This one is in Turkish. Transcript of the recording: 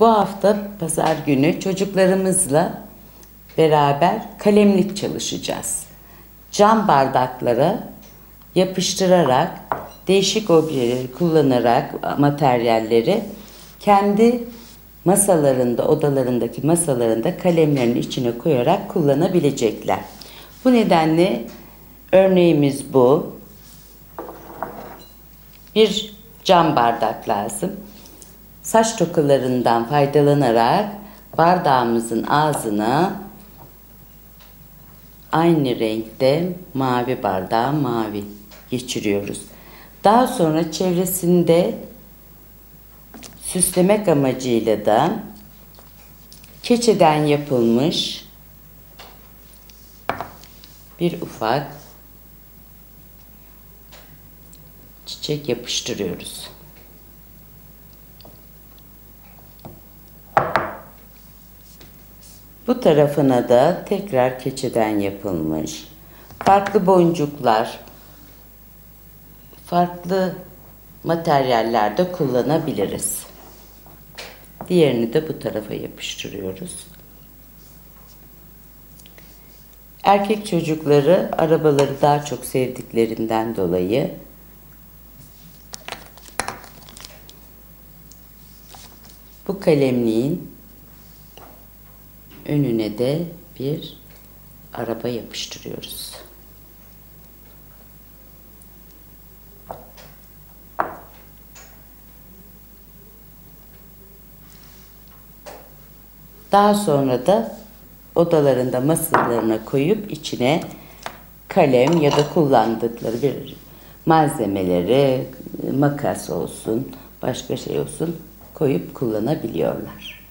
Bu hafta pazar günü çocuklarımızla beraber kalemlik çalışacağız. Cam bardaklara yapıştırarak değişik objeleri kullanarak materyalleri kendi masalarında, odalarındaki masalarında kalemlerin içine koyarak kullanabilecekler. Bu nedenle örneğimiz bu. Bir cam bardak lazım. Saç tokalarından faydalanarak bardağımızın ağzına aynı renkte mavi bardağı mavi geçiriyoruz. Daha sonra çevresinde süslemek amacıyla da keçeden yapılmış bir ufak çiçek yapıştırıyoruz. Bu tarafına da tekrar keçeden yapılmış farklı boncuklar, farklı materyallerde kullanabiliriz. Diğerini de bu tarafa yapıştırıyoruz. Erkek çocukları arabaları daha çok sevdiklerinden dolayı bu kalemliğin önüne de bir araba yapıştırıyoruz. Daha sonra da odalarında masalarına koyup içine kalem ya da kullandıkları bir malzemeleri, makas olsun, başka şey olsun koyup kullanabiliyorlar.